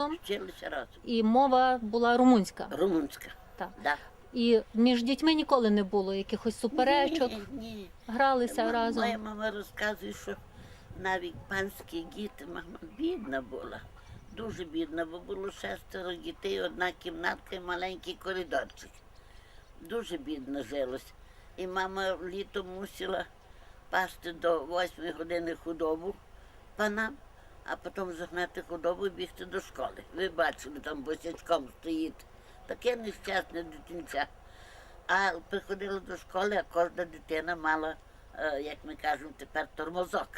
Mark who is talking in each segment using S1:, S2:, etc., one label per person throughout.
S1: Вчилися разом.
S2: і мова була румунська.
S1: Румунська.
S2: Так.
S1: Да.
S2: І між дітьми ніколи не було якихось суперечок,
S1: Ні, ні.
S2: гралися
S1: М-
S2: разом.
S1: Моя мама розказує, що навіть панські діти, мама бідна була. Дуже бідна, бо було шестеро дітей, одна кімнатка і маленький коридорчик. Дуже бідно жилось. І мама літом мусила пасти до восьмої години худобу панам, а потім загнати худобу і бігти до школи. Ви бачили, там босячком стоїть. Таке нещасне дитинця. А приходила до школи, а кожна дитина мала, е, як ми кажемо тепер, тормозок.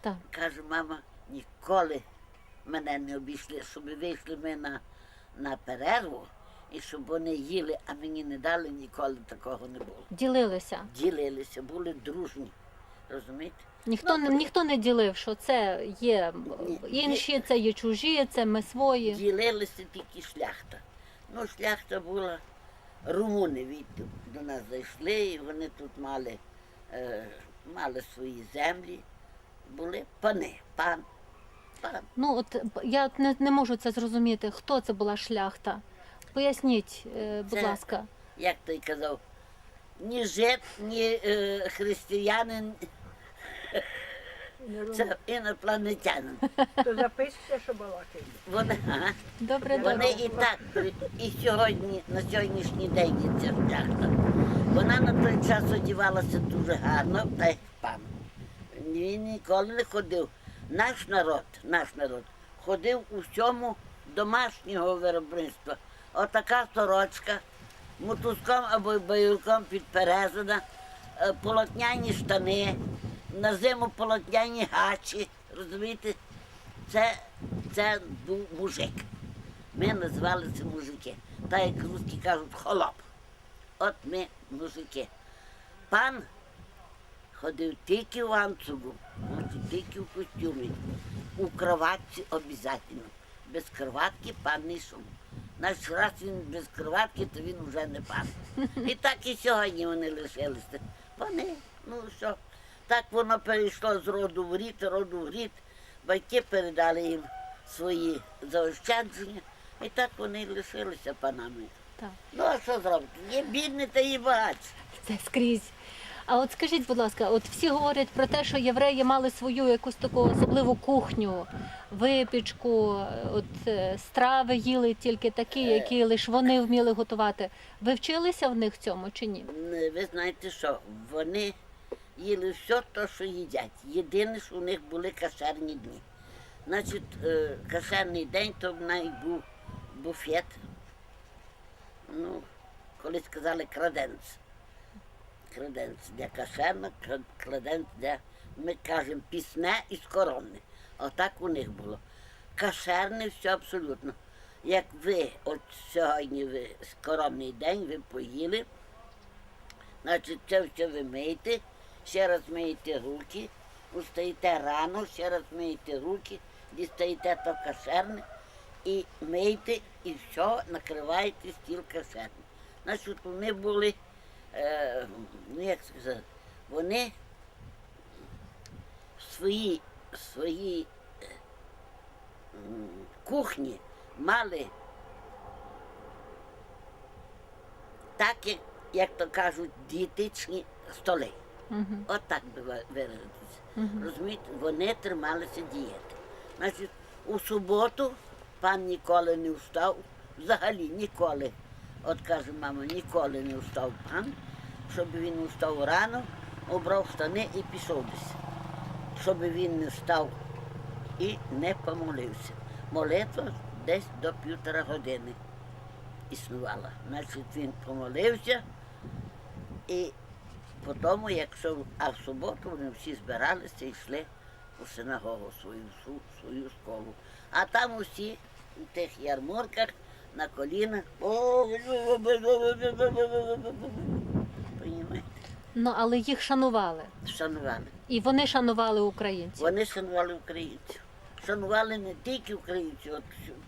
S2: Так.
S1: Каже, мама, ніколи мене не обійшли, щоб вийшли ми на, на перерву і щоб вони їли, а мені не дали, ніколи такого не було.
S2: Ділилися.
S1: Ділилися, були дружні. Розумієте?
S2: Ніхто не ніхто не ділив, що це є інші, це є чужі, це ми свої.
S1: Ділилися тільки шляхта. Ну, шляхта була, румуни від до нас зайшли, і вони тут мали, е, мали свої землі, були пани, пан, пан.
S2: Ну от я от не, не можу це зрозуміти, хто це була шляхта. Поясніть, е, будь
S1: Це-
S2: ласка.
S1: як той казав, ні жид, ні е, християнин, це інопланетянин.
S3: То записуйте, що балакають.
S1: Вони, ага,
S2: Добре,
S1: вони
S2: добре.
S1: і так, і сьогодні, на сьогоднішній день є ця шляхта. Вона на той час одівалася дуже гарно, та як пан. Він ніколи не ходив. Наш народ, наш народ ходив у всьому домашнього виробництва. Отака сорочка, мотузком або байурком підперезана, е, полотняні штани, на зиму полотняні гачі. Розумієте? Це, це був мужик. Ми називали це мужики. Так як русські кажуть, холоп. От ми мужики. Пан ходив тільки в анцугу, тільки в костюмі. У кроватці обов'язково. Без кроватки пан не йшов. Наш раз він без кроватки, то він вже не пан. І так і сьогодні вони лишилися. Вони, ну що, так воно перейшло з роду в рід, роду в рід. Батьки передали їм свої заощадження, і так вони лишилися панами.
S2: Так.
S1: Ну а що зробити? Є бідні та є багаті.
S2: Це скрізь. А от скажіть, будь ласка, от всі говорять про те, що євреї мали свою якусь таку особливу кухню, випічку, е, от е, страви їли тільки такі, які лише вони вміли готувати. Ви вчилися в них цьому чи ні?
S1: Ви знаєте що, вони їли все те, що їдять. Єдине, що у них були кашерні дні. Значить, е, кашерний день то в неї був буфет. Ну, колись казали краденц. Краденц для кашерна, кра- краденц для, ми кажемо, пісне і скоромне. Отак у них було. Кашерне все абсолютно. Як ви, от сьогодні ви скоромний день, ви поїли, Значить, це все ви миєте, ще раз миєте руки, устаєте рано, ще раз миєте руки, дістаєте то кашерне і миєте, і все, накриваєте стіл кашерний. Значить, вони були, е, ну як сказати, вони свої, свої е, кухні мали так, як, як то кажуть, дієтичні столи. От так би ви- виразитися. Розумієте, вони трималися дієти. Значить, у суботу пан ніколи не встав, взагалі ніколи. От каже мама, ніколи не встав пан, щоб він встав рано, обрав штани і пішов десь. Щоб він не встав і не помолився. Молитва десь до півтора години існувала. Значить, він помолився і потім, якщо а в суботу вони всі збиралися і йшли у синагогу свою, свою школу. А там усі у тих ярмарках на колінах. Понімаєте?
S2: Ну але їх шанували.
S1: Шанували.
S2: І вони шанували українців.
S1: Вони шанували українців. Шанували не тільки українців. От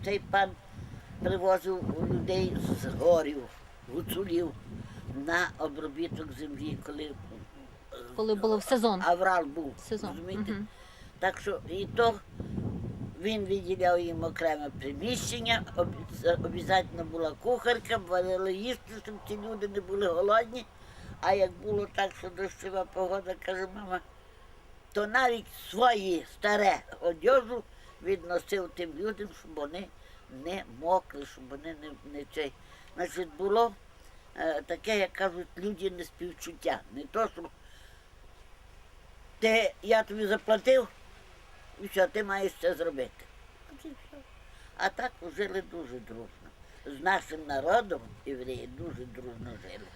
S1: цей пан привозив людей з горів, гуцулів на обробіток землі, коли е,
S2: Коли було в сезон.
S1: аврал був.
S2: Сезон.
S1: Розумієте?
S2: Мгм.
S1: Так що і то Він виділяв їм окреме приміщення, обов'язково була кухарка, варили їсти, щоб ці люди не були голодні. А як було так, що дощова погода, каже мама, то навіть свої старе одежу відносив тим людям, щоб вони не мокли, щоб вони не, не цей. Значить, було таке, як кажуть, люди не співчуття. Не то, що ти, я тобі заплатив, і все, ти маєш це зробити. А так жили дуже дружно. З нашим народом євреї дуже дружно жили.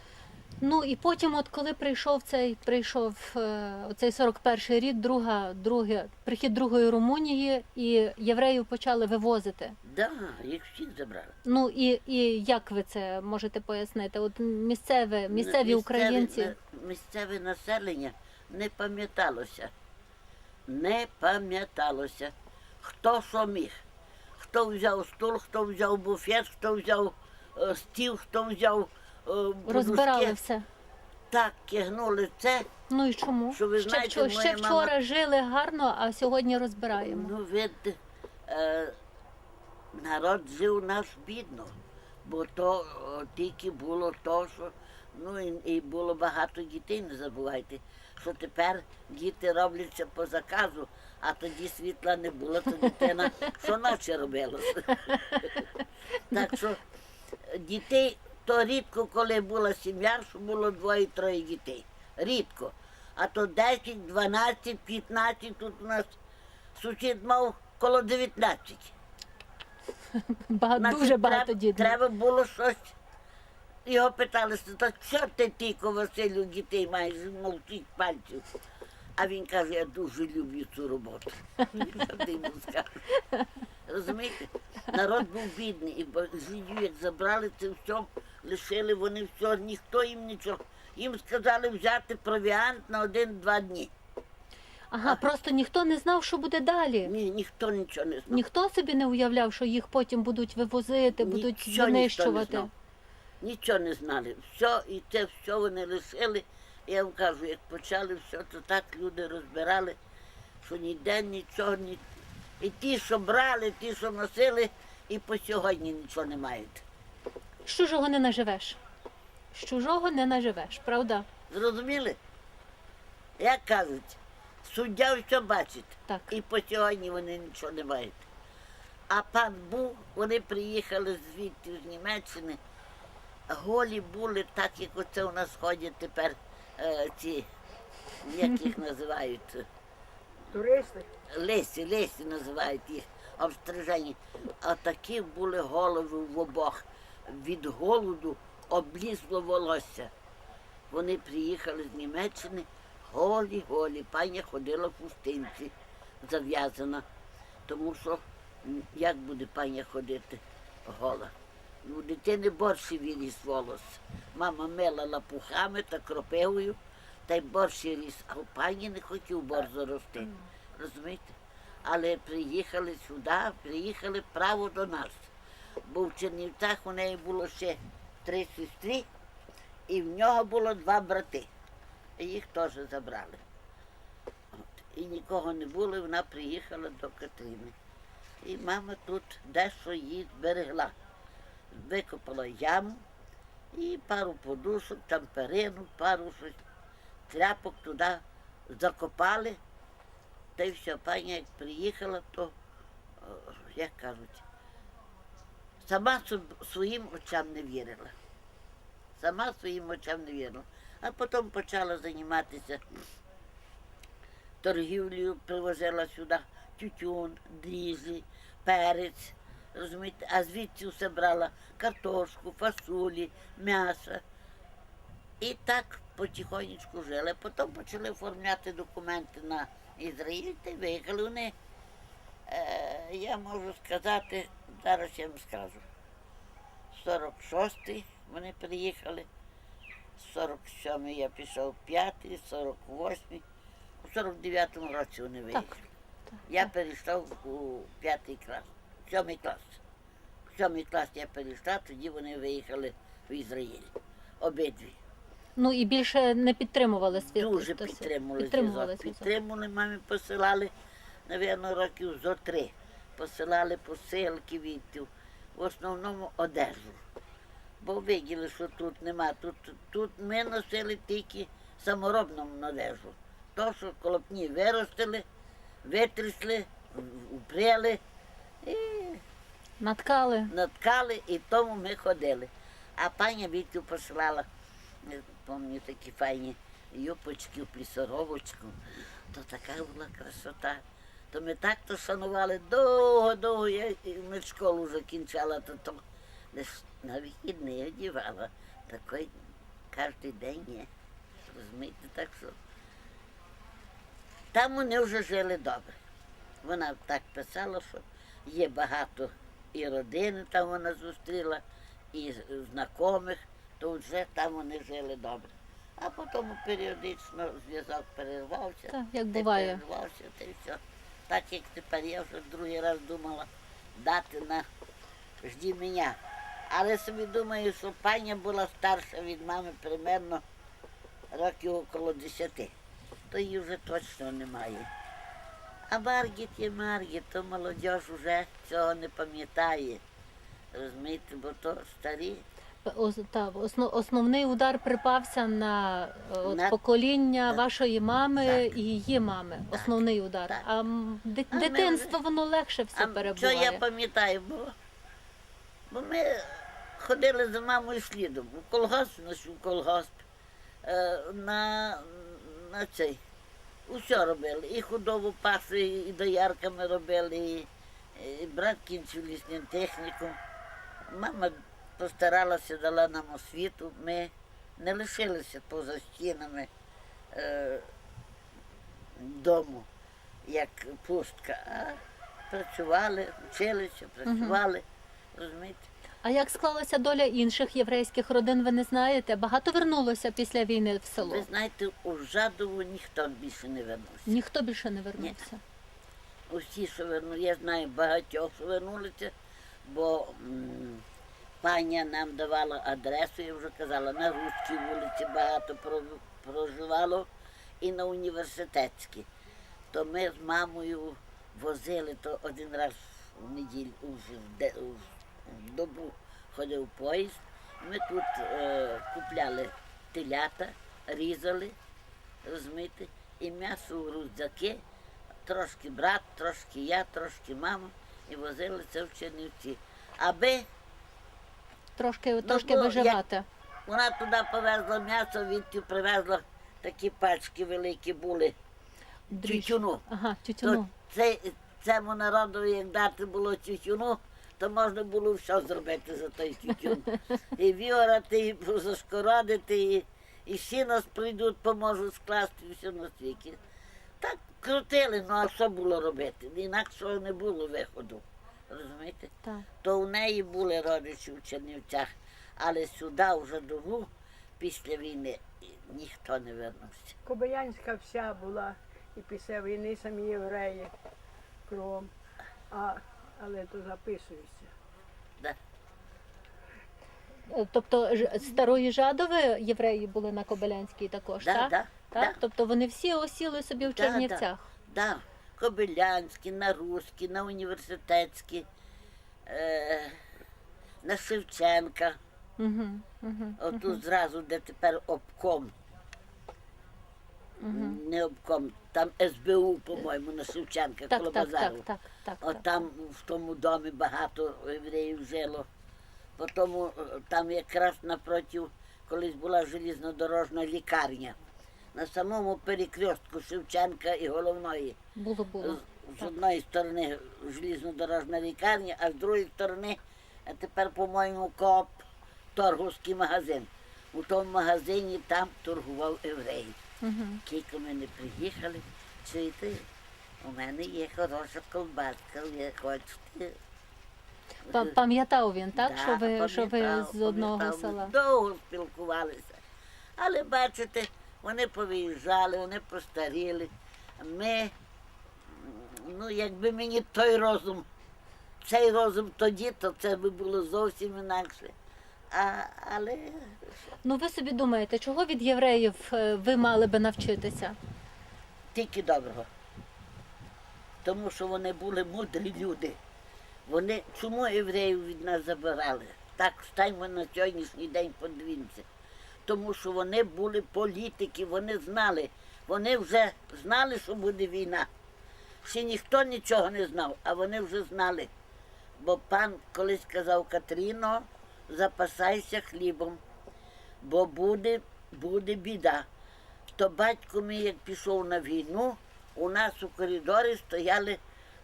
S2: Ну і потім, от коли прийшов цей прийшов е, оцей 41-й рік, друга, друге, прихід другої Румунії, і євреїв почали вивозити.
S1: Да, їх всіх забрали.
S2: Ну і, і як ви це можете пояснити? От місцеве, місцеві українці.
S1: Місцеве населення не пам'яталося. Не пам'яталося, хто що міг. Хто взяв стул, хто взяв буфет, хто взяв е, стіл, хто взяв
S2: Розбирали
S1: подушки.
S2: все.
S1: Так кигнули це.
S2: Ну і чому?
S1: Що ви
S2: ще,
S1: знаєте,
S2: вчо- ще вчора
S1: мама-
S2: жили гарно, а сьогодні розбираємо.
S1: Ну, від, е, народ жив наш бідно, бо то о, тільки було то, що ну і, і було багато дітей, не забувайте, що тепер діти робляться по заказу, а тоді світла не було, то дитина щоночі робилося. так що е, дітей то рідко, коли була сім'я, що було двоє-троє дітей. Рідко. А то 10, 12, 15, тут у нас сусід мав коло 19.
S2: Багато,
S1: Значить,
S2: дуже багато
S1: треба,
S2: дітей.
S1: Треба було щось. Його питали, так що ти тільки Василю дітей маєш мовчить пальців. А він каже, я дуже люблю цю роботу. Ти йому скажеш? Розумієте? Народ був бідний, і жидів, як забрали це все, лишили вони все, ніхто їм нічого. Їм сказали взяти провіант на один-два дні.
S2: Ага, просто ніхто не знав, що буде далі.
S1: Ні, ніхто нічого не знав.
S2: Ніхто собі не уявляв, що їх потім будуть вивозити, будуть
S1: Нічого ніхто не. Нічого не знали. Все, і це все вони лишили. Я вам кажу, як почали все, то так люди розбирали, що ніде нічого, ні. І ті, що брали, ті, що носили, і по сьогодні нічого не мають.
S2: З чужого не наживеш. З чужого не наживеш, правда?
S1: Зрозуміли? Як кажуть, суддя все бачить.
S2: Так.
S1: І по сьогодні вони нічого не мають. А пан був, вони приїхали звідти з Німеччини. Голі були так, як оце у нас ходять тепер е, ці, як їх називають,
S3: Туристи.
S1: лесі, лесі називають їх, обстрижені. А такі були голови в обох. Від голоду облізло волосся. Вони приїхали з Німеччини, голі, голі. Паня ходила в хустинці, зав'язана. Тому що як буде паня ходити гола? У дитини борщі виріс волос. Мама мила лапухами та кропивою, та й борщі ріс, а у пані не хотів борщ зарости. Розумієте? Але приїхали сюди, приїхали право до нас. Бо в Чернівцях у неї було ще три сестри, і в нього було два брати. І їх теж забрали. От. І нікого не було, і вона приїхала до Катрини. І мама тут дещо її зберегла. Викопала яму і пару подушок, там перину, пару щось, тряпок туди закопали. Та й все, пані як приїхала, то, як кажуть, сама своїм очам не вірила. Сама своїм очам не вірила. А потім почала займатися торгівлею, привозила сюди тютюн, дріжджі, перець, розумієте, а звідси все брала картошку, фасолі, м'ясо. І так потихонечку жили. Потім почали оформляти документи на Ізраїль та виїхали вони. Е, я можу сказати, зараз я вам скажу. 46-й вони приїхали, 47-й я пішов 5-й, 48-й. У 49-му році вони виїхали. Я перейшов у п'ятий клас, сьомий клас. В сьомий клас я перейшла, тоді вони виїхали в Ізраїль. Обидві.
S2: Ну і більше не підтримували світ.
S1: Дуже підтримували
S2: підтримували
S1: зв'язок. Підтримували, мамі посилали, напевно, років зо три. посилали посилки відтів, в основному одежу. Бо виділи, що тут нема. Тут, тут ми носили тільки саморобну одежу. То, що колопні виростили, витрісли, упряли і
S2: Наткали.
S1: наткали, і тому ми ходили. А пані Вітю посилала, пам'ятаю, такі файні юпочки, плісоровочку. То така була красота. То ми так то шанували довго-довго. Я і ми школу вже кінчала, то, то десь на вихідні одівала. Такий кожен день є. Розумієте, так що. Там вони вже жили добре. Вона так писала, що є багато і родини там вона зустріла, і знайомих, то вже там вони жили добре. А потім періодично зв'язок перервався.
S2: Так, як буває.
S1: перервався, та й все. Так як тепер я вже другий раз думала дати на жді мене. Але собі думаю, що пані була старша від мами примерно років около 10. То її вже точно немає. А Маргіт є Маргіт, то молодь вже цього не пам'ятає. Розумієте, бо то старі.
S2: Та, основ- основний удар припався на, е, от,
S1: На-
S2: покоління
S1: Так.
S2: вашої мами
S1: Так.
S2: і її мами.
S1: Так.
S2: Основний удар.
S1: Так.
S2: А м, ди-
S1: А ми
S2: дитинство воно легше все
S1: А що
S2: перебуває.
S1: я пам'ятаю, бо, бо ми ходили за мамою слідом. У колгосп, наш у колгосп, е, на, на цей. Усе робили. І худобу пасу, і доярками робили, і, і брат кінчив лісним технікум. Мама постаралася, дала нам освіту. Ми не лишилися поза стінами е, дому, як пустка, а працювали, вчилися, працювали. Розумієте?
S2: А як склалася доля інших єврейських родин, ви не знаєте? Багато вернулося після війни в село.
S1: Ви знаєте, у Жадову ніхто більше не вернувся.
S2: Ніхто більше не вернувся.
S1: Усі, що вернули, я знаю багатьох, що вернулися, бо м, паня нам давала адресу, я вже казала, на Руській вулиці багато про- проживало і на університетській. То ми з мамою возили, то один раз в неділю, в добу ходив поїзд. Ми тут е, купляли телята, різали, розумієте, і м'ясо у рюкзаки, трошки брат, трошки я, трошки мама, і возили це в Чернівці. Аби
S2: Трошки, трошки
S1: бо
S2: виживати.
S1: вона туди повезла м'ясо, відти привезла такі пачки великі були тютюну.
S2: Ага,
S1: То
S2: тютюну.
S1: це, цьому народу, як дати було тютюну, то можна було все зробити за той тютюн. І віорати, і зашкородити, і, і всі нас прийдуть, поможуть скласти все на світі. Так крутили, ну а що було робити? Інакшого не було виходу. Розумієте?
S2: Так.
S1: То у неї були родичі в Чернівцях, але сюди вже дову після війни ніхто не вернувся.
S3: Кобилянська вся була, і після війни самі євреї кругом. А, але то записується.
S1: Да.
S2: Е, Тобто ж- старої Жадови євреї були на Кобилянській також,
S1: Да,
S2: так?
S1: да,
S2: так?
S1: да.
S2: Тобто вони всі осіли собі в
S1: Да,
S2: Чернівцях.
S1: Да, Кобилянські, на Руські, на університетські, е, на Шевченка.
S2: Угу, угу.
S1: Отут зразу, де тепер обком. Не обком, там СБУ, по-моєму, на Шевченка,
S2: Так,
S1: коло
S2: так,
S1: базару.
S2: так, так, так,
S1: От
S2: так.
S1: там в тому домі багато євреїв жило. Потім е, там якраз напротив колись була железнодорожна лікарня. На самому перекрестку Шевченка і головної.
S2: Було, було.
S1: З, одної сторони железнодорожна лікарня, а з другої сторони а тепер, по-моєму, коп торговський магазин. У тому магазині там торгував єврей.
S2: Угу.
S1: Кілька ми не приїхали, чуєте, у мене є хороша колбаска, ви хочете.
S2: Пам'ятав він, так?
S1: Да,
S2: що, ви, що ви з одного села.
S1: Довго спілкувалися. Але бачите, вони повиїжджали, вони постаріли. Ми, ну, якби мені той розум, цей розум тоді, то це би було зовсім інакше. А, але
S2: Ну ви собі думаєте, чого від євреїв е, ви мали би навчитися?
S1: тільки доброго. Тому що вони були мудрі люди. Вони чому євреїв від нас забирали? Так станьмо на сьогоднішній день подивімося. Тому що вони були політики, вони знали. Вони вже знали, що буде війна. Ще ніхто нічого не знав, а вони вже знали. Бо пан колись казав Катріно, запасайся хлібом, бо буде, буде біда. То батько мій, як пішов на війну, у нас у коридорі стояли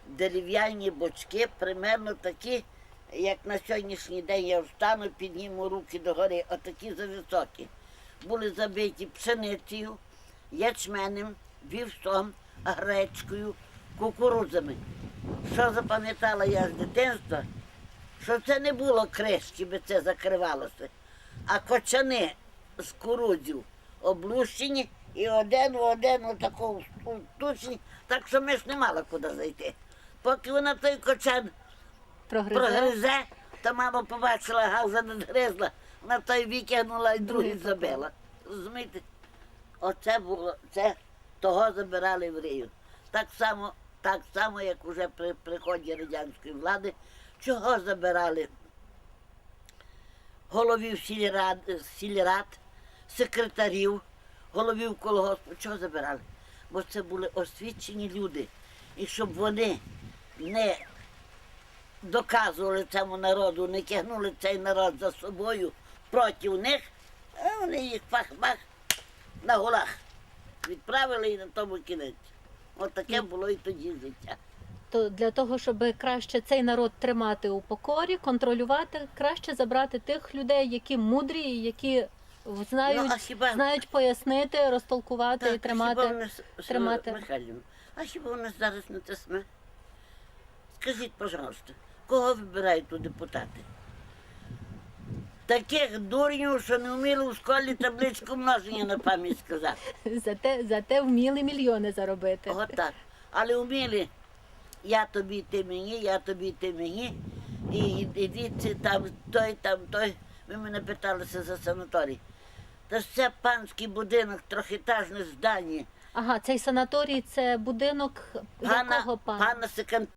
S1: дерев'яні бочки, примерно такі, як на сьогоднішній день я встану, підніму руки догори, отакі зависокі. Були забиті пшеницею, ячменем, вівсом, гречкою, кукурудзами. Що запам'ятала я з дитинства, що це не було кришки, би це закривалося, а кочани з курудзів облущені і один в один отако тучні, так що ми ж не мали куди зайти. Поки вона той кочан
S2: Прогризе.
S1: прогризе, то мама побачила, гауза надгризла, вона той витягнула і другий забила. Розумієте? Оце було, це того забирали євреїв. Так само, так само, як уже при приході радянської влади, чого забирали головів сільрад, сільрад, секретарів, головів колгоспу, чого забирали? Бо це були освічені люди. І щоб вони не доказували цьому народу, не тягнули цей народ за собою проти них, а вони їх пах-пах на голах відправили і на тому кінець. От таке було і тоді життя.
S2: То для того, щоб краще цей народ тримати у покорі, контролювати, краще забрати тих людей, які мудрі, і які знають,
S1: Ну, а хіба-
S2: знають пояснити, розтолкувати і
S1: Так,
S2: тримати.
S1: хіба в нас,
S2: тримати.
S1: Михайлівна, а хіба у нас зараз не те саме? Скажіть, пожалуйста, кого вибирають у депутати? Таких дурнів, що не вміли у школі табличку множення на пам'ять сказати.
S2: Зате, зате вміли мільйони заробити.
S1: От так. Але вміли, я тобі, ти мені, я тобі, ти мені. І ідіть там, той, там, той. Ви мене питалися за санаторій. Та ж це панський будинок, трьохетажне здання.
S2: Ага, цей санаторій це будинок
S1: Пана,
S2: якого пана?
S1: пана Секан